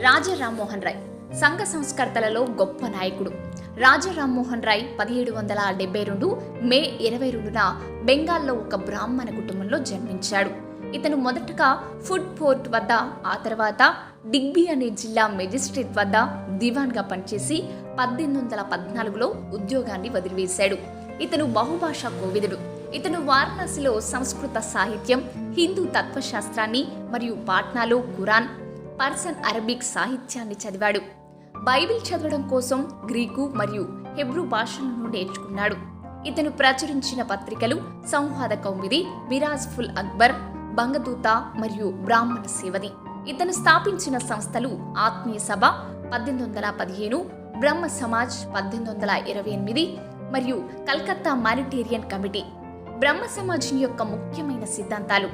రాజా రామ్మోహన్ రాయ్ సంఘ సంస్కర్తలలో గొప్ప నాయకుడు. రాజా రామ్మోహన్ రాయ్ పదిహేడు వందల డెబ్బై రెండు మే ఇరవై రెండున బెంగాల్లో ఒక బ్రాహ్మణ కుటుంబంలో జన్మించాడు. ఇతను మొదటగా ఫుడ్ పోర్ట్ వద్ద ఆ తర్వాత డిగ్బీ అనే జిల్లా మెజిస్ట్రేట్ వద్ద దివాన్గా పనిచేసి పద్దెనిమిది వందల పద్నాలుగులో ఉద్యోగాన్ని వదిలివేశాడు. ఇతను బహుభాషా కోవిదుడు. ఇతను వారణాసిలో సంస్కృత సాహిత్యం హిందూ తత్వశాస్త్రాన్ని మరియు పాట్నాలో ఖురాన్ పర్సన్ అరబిక్ సాహిత్యాన్ని చదివాడు. బైబిల్ చదవడం కోసం గ్రీకు మరియు హెబ్రూ భాషలను నేర్చుకున్నాడు. ఇతను ప్రచురించిన పత్రికలు సంవాద కౌమిది మిరాజ్ ఫుల్ అక్బర్ బంగదూత మరియు బ్రాహ్మణ సేవది. ఇతను స్థాపించిన సంస్థలు ఆత్మీయ సభ పద్దెనిమిది వందల పదిహేను బ్రహ్మ సమాజ్ పద్దెనిమిది వందల ఇరవై ఎనిమిది మరియు కల్కత్తా మానిటేరియన్ కమిటీ. బ్రహ్మ సమాజం యొక్క ముఖ్యమైన సిద్ధాంతాలు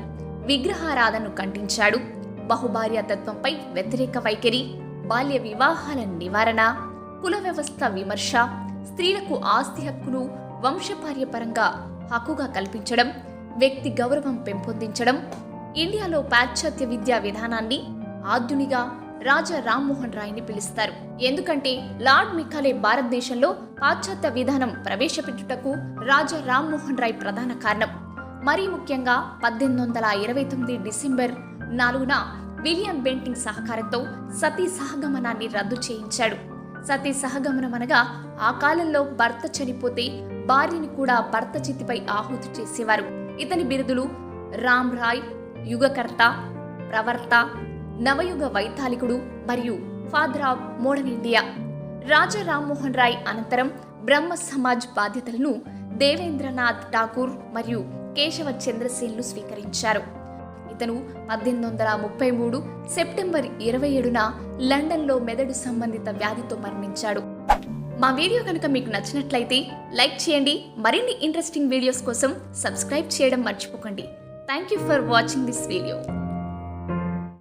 విగ్రహారాధనను ఖండించాడు. బహుభార్యాతత్వంపై వ్యతిరేక వైఖరి బాల్య వివాహాల నివారణ కుల వ్యవస్థ విమర్శ స్త్రీలకు ఆస్తి హక్కును వంశపార్యపరంగా హక్కుగా కల్పించడం వ్యక్తి గౌరవం పెంపొందించడం ఇండియాలో పాశ్చాత్య విద్యా విధానాన్ని ఆద్యునిగా రాజా రామ్మోహన్ రాయ్ని పిలుస్తారు. ఎందుకంటే లార్డ్ మికాలే భారతదేశంలో పాశ్చాత్య విధానం ప్రవేశపెట్టుటకు రాజా రామ్మోహన్ రాయ్ ప్రధాన కారణం. మరీ ముఖ్యంగా పద్దెనిమిది వందల ఇరవై తొమ్మిది డిసెంబర్ నాలుగున విలియం బెంటింగ్ సహకారంతో సతీ సహగమనాన్ని రద్దు చేయించాడు. సతీ సహగమనం అనగా ఆ కాలంలో భర్త చనిపోతే భార్యని కూడా భర్త చితిపై ఆహుతి చేసేవారు. ఇతని బిరుదులు రామ్ రాయ్ యుగకర్త ప్రవర్త నవయుగ వైతాళికుడు మరియు father of modern India. Raja Rammohan Roy అనంతరం బ్రహ్మ సమాజ్ బాధ్యతలను దేవేంద్రనాథ్ ఠాకూర్ మరియు కేశవ చంద్రసేన్లు స్వీకరించారు. అతను పద్దెనిమిది వందల ముప్పై మూడు సెప్టెంబర్ ఇరవై ఏడున లండన్లో మెదడు సంబంధిత వ్యాధితో మరణించాడు. మా వీడియో కనుక మీకు నచ్చినట్లయితే లైక్ చేయండి మరిన్ని ఇంట్రెస్టింగ్ వీడియోస్ కోసం సబ్స్క్రైబ్ చేయడం మర్చిపోకండి. Thank you for watching this video